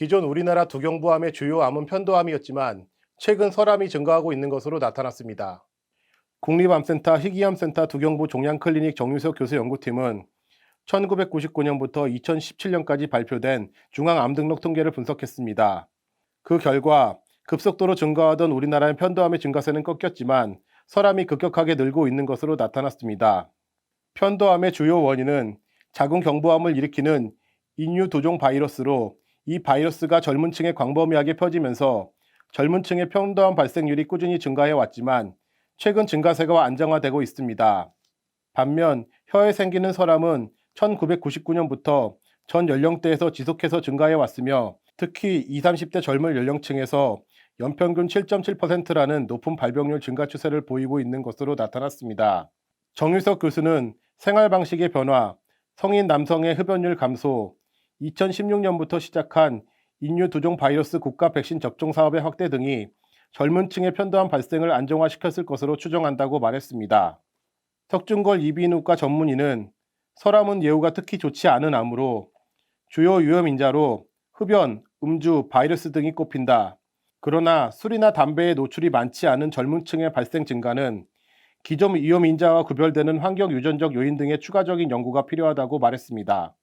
기존 우리나라 두경부암의 주요 암은 편도암이었지만 최근 설암이 증가하고 있는 것으로 나타났습니다. 국립암센터 희귀암센터 두경부 종양클리닉 정유석 교수 연구팀은 1999년부터 2017년까지 발표된 중앙암 등록 통계를 분석했습니다. 그 결과 급속도로 증가하던 우리나라의 편도암의 증가세는 꺾였지만 설암이 급격하게 늘고 있는 것으로 나타났습니다. 편도암의 주요 원인은 자궁 경부암을 일으키는 인유 도종 바이러스로 이 바이러스가 젊은 층에 광범위하게 퍼지면서 젊은 층의 편도암 발생률이 꾸준히 증가해 왔지만 최근 증가세가 안정화되고 있습니다. 반면 혀에 생기는 설암은 1999년부터 전 연령대에서 지속해서 증가해 왔으며 특히 20, 30대 젊은 연령층에서 연평균 7.7%라는 높은 발병률 증가 추세를 보이고 있는 것으로 나타났습니다. 정유석 교수는 생활 방식의 변화, 성인 남성의 흡연율 감소, 2016년부터 시작한 인유 두종 바이러스 국가 백신 접종 사업의 확대 등이 젊은 층의 편도암 발생을 안정화시켰을 것으로 추정한다고 말했습니다. 석준걸 이비인후과 전문의는 설암은 예후가 특히 좋지 않은 암으로 주요 위험 인자로 흡연, 음주, 바이러스 등이 꼽힌다. 그러나 술이나 담배에 노출이 많지 않은 젊은 층의 발생 증가는 기존 위험 인자와 구별되는 환경 유전적 요인 등의 추가적인 연구가 필요하다고 말했습니다.